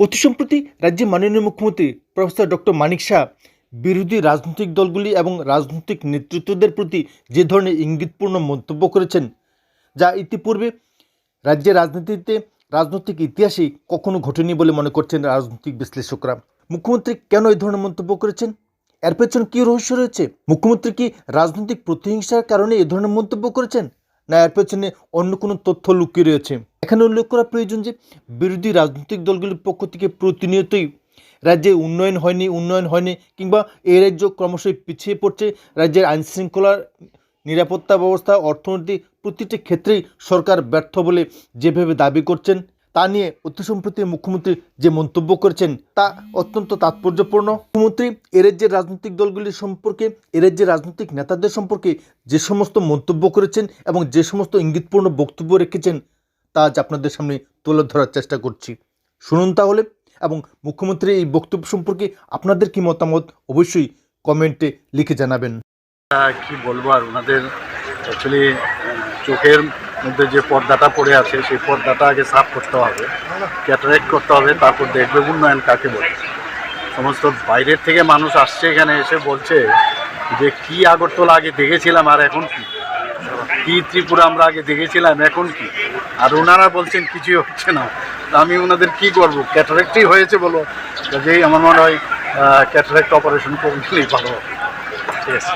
অতি সম্প্রতি রাজ্যের মাননীয় মুখ্যমন্ত্রী প্রফেসর ডক্টর মানিক শাহ, বিরোধী রাজনৈতিক দলগুলি এবং রাজনৈতিক নেতৃত্বদের প্রতি যে ধরনের ইঙ্গিতপূর্ণ মন্তব্য করেছেন, যা ইতিপূর্বে রাজ্যের রাজনীতিতে রাজনৈতিক ইতিহাসে কখনো ঘটেনি বলে মনে করছেন রাজনৈতিক বিশ্লেষকরা। মুখ্যমন্ত্রী কেন এই ধরনের মন্তব্য করেছেন? এর পেছনে কী রহস্য রয়েছে? মুখ্যমন্ত্রী কি রাজনৈতিক প্রতিহিংসার কারণে এ ধরনের মন্তব্য করেছেন? না, এর পেছনে অন্য কোনো তথ্য লুকিয়ে রয়েছে। এখানে উল্লেখ করা প্রয়োজন যে বিরোধী রাজনৈতিক দলগুলির পক্ষ থেকে প্রতিনিয়তই রাজ্যে উন্নয়ন হয়নি উন্নয়ন হয়নি কিংবা এই রাজ্য ক্রমশই পিছিয়ে পড়ছে। রাজ্যের আইনশৃঙ্খলার নিরাপত্তা ব্যবস্থা, অর্থনীতি প্রতিটি ক্ষেত্রেই সরকার ব্যর্থ বলে যেভাবে দাবি করছেন, তা নিয়ে অতি সম্প্রতি মুখ্যমন্ত্রী যে মন্তব্য করেছেন, তা অত্যন্ত তাৎপর্যপূর্ণ। মুখ্যমন্ত্রী রাজ্যের রাজনৈতিক দলগুলির সম্পর্কে, এ রাজ্যের রাজনৈতিক নেতাদের সম্পর্কে যে সমস্ত মন্তব্য করেছেন এবং যে সমস্ত ইঙ্গিতপূর্ণ বক্তব্য রেখেছেন তা আজ আপনাদের সামনে তুলে ধরার চেষ্টা করছি। শুনুন তাহলে এবং মুখ্যমন্ত্রীর এই বক্তব্য সম্পর্কে আপনাদের কি মতামত অবশ্যই কমেন্টে লিখে জানাবেন। কি বলব আর ওনাদের অ্যাকচুয়ালি চোখের মধ্যে যে পর্দাটা পড়ে আছে, সেই পর্দাটা আগে সাফ করতে হবে ক্যাটারেক্ট করতে হবে, তারপর দেখবে উন্নয়ন কাকে বলে। সমস্ত বাইরের থেকে মানুষ আসছে এখানে এসে বলছে যে, কি আগরতলা আগে দেখেছিলাম আর এখন কি? কি ত্রিপুরা আমরা আগে দেখেছিলাম, এখন কি? আর ওনারা বলছেন কিছুই হচ্ছে না। আমি ওনাদের কি করব? ক্যাটারেক্টই হয়েছে বলো। যেই আমার মনে হয় ক্যাটারেক্ট অপারেশন করলেই ভালো ঠিক আছে।